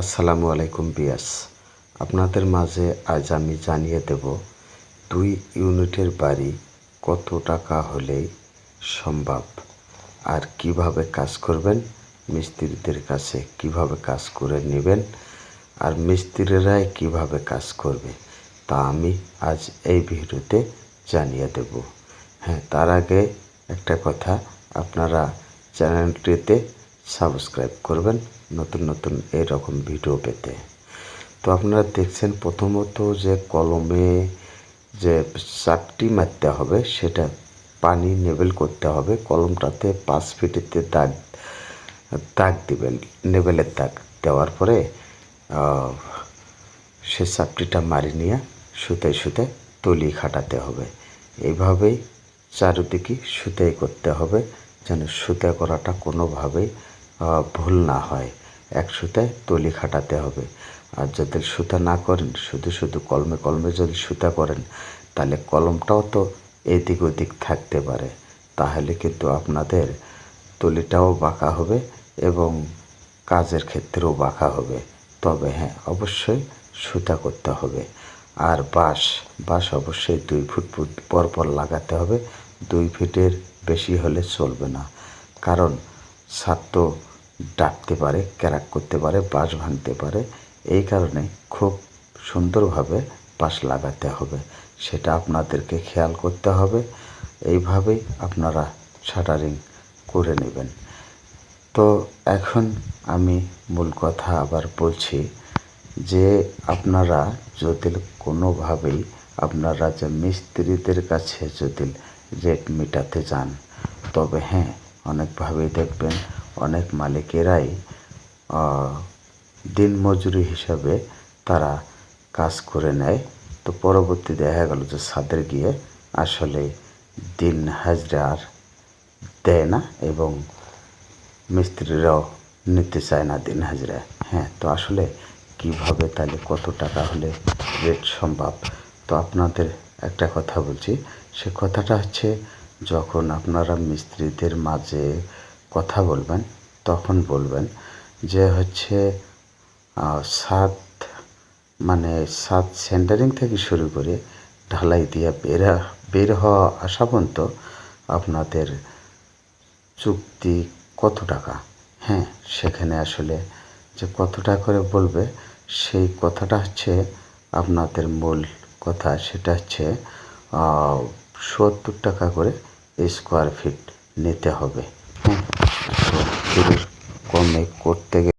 আসসালামু আলাইকুম বিয়াস। আপনাদের মাঝে আজ আমি জানিয়ে দেব, দুই ইউনিটের বাড়ি কত টাকা হলেই সম্ভব? আর কীভাবে কাজ করবেন? মিস্ত্রিদের কাছে কীভাবে কাজ করে নেবেন? আর মিস্ত্রিরাই কীভাবে কাজ করবে? তা আমি আজ এই ভিডিওতে জানিয়ে দেব। হ্যাঁ তার আগে একটা কথা, আপনারা চ্যানেলটিতে সাবস্ক্রাইব করবেন নতুন নতুন এরকম ভিডিও পেতে। তো আপনারা দেখছেন প্রথমত যে কলমে যে চাপটি মারতে হবে, সেটা পানি নেবেল করতে হবে। কলমটাতে পাঁচ ফিটেতে দাগ দাগ দিবেন, নেবেলের দাগ দেওয়ার পরে সে চাপটিটা মারি নিয়ে সুতায় সুতায় তলি খাটাতে হবে। এইভাবেই চারিদিকে সুতাই করতে হবে, যেন সুতা করাটা কোনোভাবেই ভুল না হয়। এক সুতায় তলি খাটাতে হবে। আর যদি সুতা না করেন, শুধু শুধু কলমে কলমে যদি সুতা করেন, তাহলে কলমটাও তো এদিক ওদিক থাকতে পারে। তাহলে কিন্তু আপনাদের তলিটাও বাঁকা হবে এবং কাজের ক্ষেত্রেও বাঁকা হবে। তবে হ্যাঁ অবশ্যই সুতা করতে হবে। আর বাঁশ বাঁশ অবশ্যই দুই ফুট ফুট পর পর লাগাতে হবে। দুই ফিটের বেশি হলে চলবে না। কারণ তো ডাকতে পারে, ক্যারাক করতে পারে, বাঁশ ভাঙতে পারে। এই কারণে খুব সুন্দরভাবে বাঁশ লাগাতে হবে। সেটা আপনাদেরকে খেয়াল করতে হবে। এইভাবেই আপনারা শাটারিং করে নেবেন। তো এখন আমি মূল কথা আবার বলছি যে, আপনারা যদি কোনোভাবেই আপনারা যে মিস্ত্রিদের কাছে যদি রেট মেটাতে যান তবে হ্যাঁ অনেকভাবেই দেখবেন অনেক মালিকেরাই আহ, দিন মজুরি হিসাবে তারা কাজ করে নেয়। তো পরবর্তী দেখা গেল যে ছাদের গিয়ে আসলে দিন হাজরা আর দেয় না এবং মিস্ত্রিরাও নিতে চায় না দিন হাজিরা। হ্যাঁ তো আসলে কীভাবে তাহলে কত টাকা হলে রেট সম্ভব? তো আপনাদের একটা কথা বলছি। সে কথাটা হচ্ছে যখন আপনারা মিস্ত্রিদের মাঝে কথা বলবেন, তখন বলবেন যে হচ্ছে সাত মানে সাত সেন্টারিং থেকে শুরু করে ঢালাই দিয়ে বের বের হওয়া আসা পর্যন্ত আপনাদের চুক্তি কত টাকা? হ্যাঁ সেখানে আসলে যে কত টাকা করে বলবে, সেই কথাটা হচ্ছে আপনাদের মূল কথা, সেটা হচ্ছে সত্তর টাকা করে স্কোয়ার ফিট নিতে হবে। হ্যাঁ। করতে গেলে